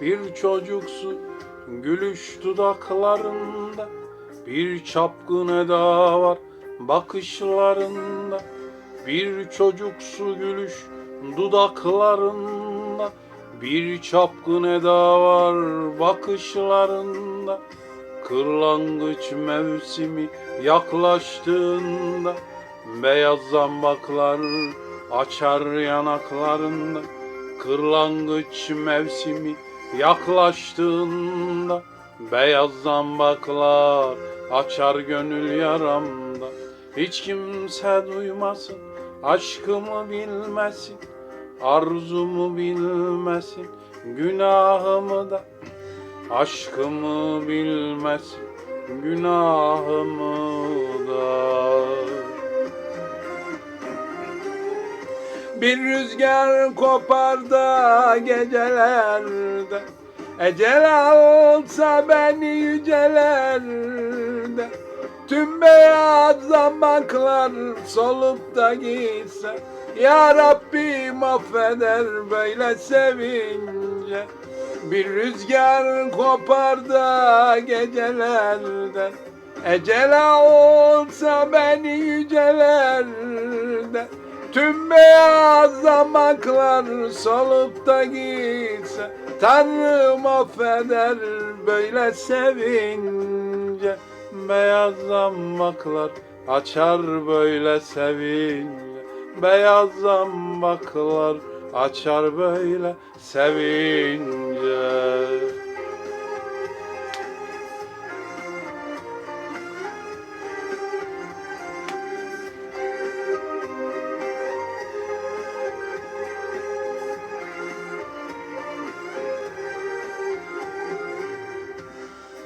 bir çocuksu gülüş dudaklarında bir çapkın eda var bakışlarında. Bir çocuksu gülüş dudaklarında bir çapkın eda var bakışlarında. Kırlangıç mevsimi yaklaştığında Beyaz zambaklar açar yanaklarında. Kırlangıç mevsimi yaklaştığında Beyaz zambaklar açar gönül yaramda. Hiç kimse duymasın aşkımı bilmesin Arzumu bilmesin günahımı da Aşkımı bilmesin günahımı da Bir rüzgar kopar da gecelerde. Ecel alsa beni yücelerde Tüm beyaz zamaklar solup da gitse Ya Rabbim affeder böyle sevince. Bir rüzgar kopar da gecelerden Ecel olsa beni yücelerde Tüm beyaz zamaklar solup da gitse Tanrım affeder böyle sevince. Beyaz zamaklar açar böyle sevince. Beyaz zamaklar açar böyle sevince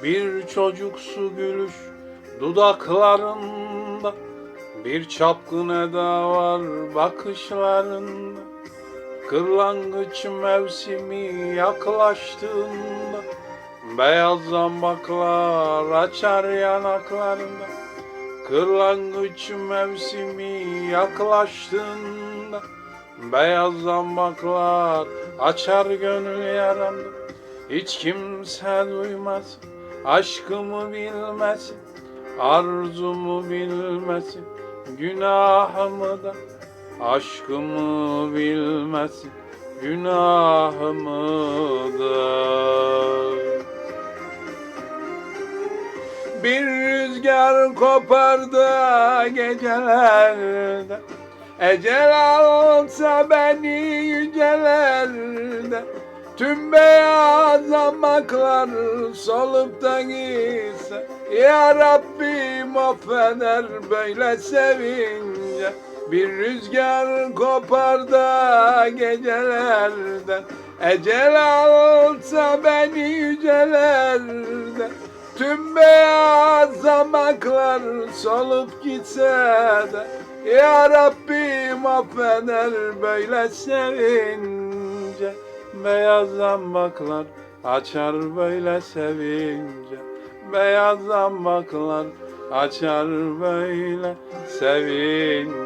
Bir çocuksu gülüş dudaklarında Bir çapkın eda var bakışlarında. Kırlangıç mevsimi yaklaştığında Beyaz zambaklar açar yanaklarında. Kırlangıç mevsimi yaklaştığında Beyaz zambaklar açar gönül yaramda. Hiç kimse duymaz aşkımı bilmesin Arzumu bilmesin günahımı da Aşkımı bilmesin günahımı da. Bir rüzgar kopar da gecelerde Ecel alsa beni yücelerde Tüm beyaz zamaklar solup da gitse Ya Rabbim affeder böyle sevince Bir rüzgar kopar da gecelerden. Ecel alsa beni yücelerde Tüm beyaz zamaklar solup gitse de Ya Rabbim affeder böyle sevince Beyaz zambaklar açar böyle sevince. Beyaz zambaklar açar böyle sevince